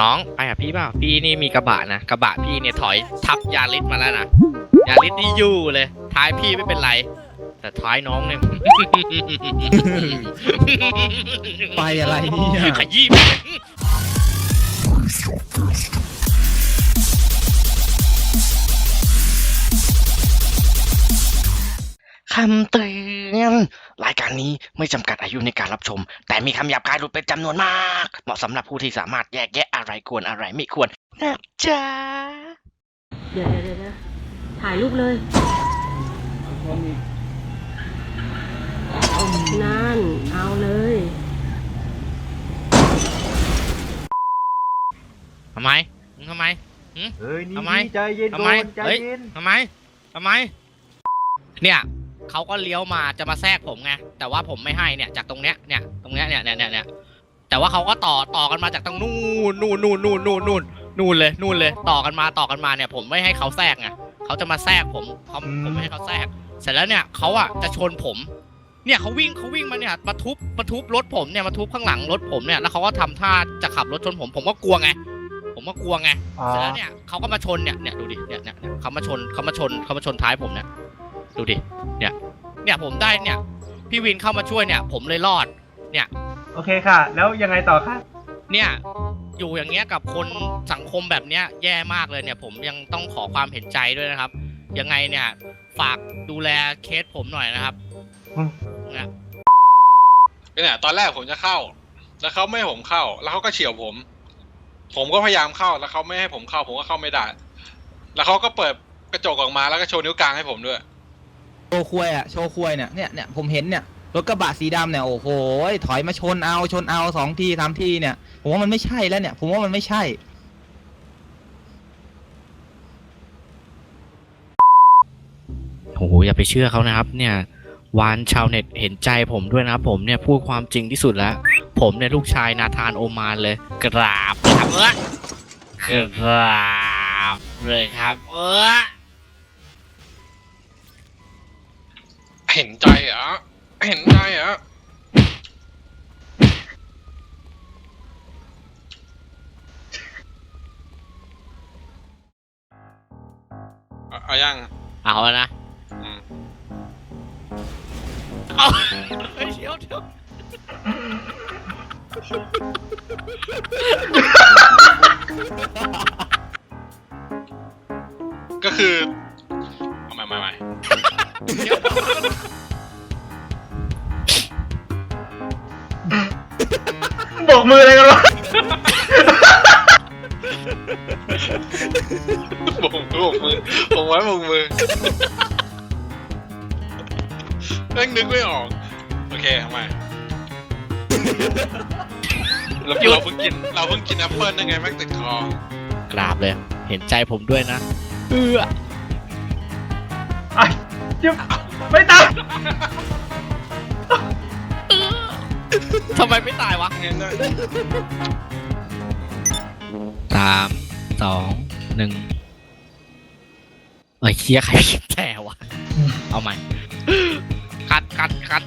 น้องไปกับพี่เปล่าพี่นี่มีกระบะนะกระบะพี่เนี่ยถอยทับยาริสมาแล้วนะยาริสนี่อยู่เลย ท้ายพี่ไม่เป็นไร แต่ท้ายน้องเนี่ยไปอะไรเนี่ยขยี้ คำเตือนรายการนี้ไม่จำกัดอายุในการรับชม แต่มีคำหยาบคายหลุดเป็นจำนวนมาก เหมาะสำหรับผู้ที่สามารถแยกแยะอะไรควรอะไรไม่ควรนะจ๊ะเดี๋ยวเดี๋ยวเดี๋ยวถ่ายรูปเลย นั่น เอาเลยทำไมมึงทำไม เฮ้ยนี่ทำไม ใจเย็นทำก่ไมอนใจเฮ้ยเย็น ทำไม ทำไม เนี่ย เขาก็เลี้ยวมาจะมาแทรกผมไงแต่ว่าผมไม่ให้เนี่ยจากตรงเนี้ยเนี่ยตรงเนี้ยเนี่ยเนี่ยเนี่ยเนี่ยแต่ว่าเขาก็ต่อต่อกันมาจากตรงนู่นนู่นนู่นนู่นนู่นนู่นนู่นเลยนู่นเลย ต่อกันมาต่อกันมาเนี่ย ผมไม่ให้เขาแทรกไงเขาจะมาแทรกผมเขาผมไม่ให้เขาแทรก เสร็จแล้วเนี่ยเขาอะจะชนผม เนี่ยเขาวิ่งเขาวิ่งมาเนี่ยมาทุบมาทุบรถผมเนี่ยมาทุบข้างหลังรถผมเนี่ยแล้วเขาก็ทำท่าจะขับรถชนผม ผมก็กลัวไง ผมก็กลัวไงอ๋อเสร็จแล้วเนี่ยเขาก็มาชนเนี่ยเนี่ยดูดิเนี่ยเนี่ยเนี่ยเขามาชนเขามาชนเขามาชนท้ายผมเนี่ยดูดิเนี่ย เนี่ยผมได้เนี่ย พี่วินเข้ามาช่วยเนี่ย ผมเลยรอดโอเคค่ะ แล้วยังไงต่อคะเนี่ยอยู่อย่างเงี้ยกับคนสังคมแบบเนี้ยแย่มากเลยเนี่ย ผมยังต้องขอความเห็นใจด้วยนะครับ ยังไงเนี่ย ฝากดูแลเคสผมหน่อยนะครับนะเนี่ยตอนแรกผมจะเข้า แล้วเขาไม่ให้ผมเข้า แล้วเขาก็เฉี่ยวผม ผมก็พยายามเข้า แล้วเขาไม่ให้ผมเข้า ผมก็เข้าไม่ได้ แล้วเขาก็เปิดกระจกออกมาแล้วก็โชว์นิ้วกลางให้ผมด้วย โชว์ควยอะโชว์ควยเนี่ยเนี่ยเนี่ยผมเห็นเนี่ยรถกระบะสีดำเนี่ยโอ้โหถอยมาชนเอาชนเอาสองทีสามทีเนี่ย ผมว่ามันไม่ใช่แล้วเนี่ย ผมว่ามันไม่ใช่ โอ้โหอย่าไปเชื่อเขานะครับ เนี่ยวานชาวเน็ตเห็นใจผมด้วยนะครับผมเนี่ยพูดความจริงที่สุดแล้ว ผมเนี่ยลูกชายนาธานโอมานเลย กราบครับเออกราบเลยครับ เออ เห็นใจเหรอเอาเอายังเอาแล้วนะอืมเอาเฮ้ยเดี๋ยวเดี๋ยวก็คือเอาใหม่ใหม่ใหม่โบกมืออะไรกันวะโบกมือโบกมือผมไว้โบกมือแม่งนึกไม่ออก โอเคทำไมเราเราเพิ่งกิน เราเพิ่งกินแอปเปิ้ลได้ไงแม่งติดคอกราบเลย เห็นใจผมด้วยนะ เออไอ้จิ๊บไม่ตาย ทำไมไม่ตายวะเนี่ยเนี่ยสามสองหนึ่งเอ้ยเคียใครคิดแต่วะ เอาใหม่ คัดคัดคัด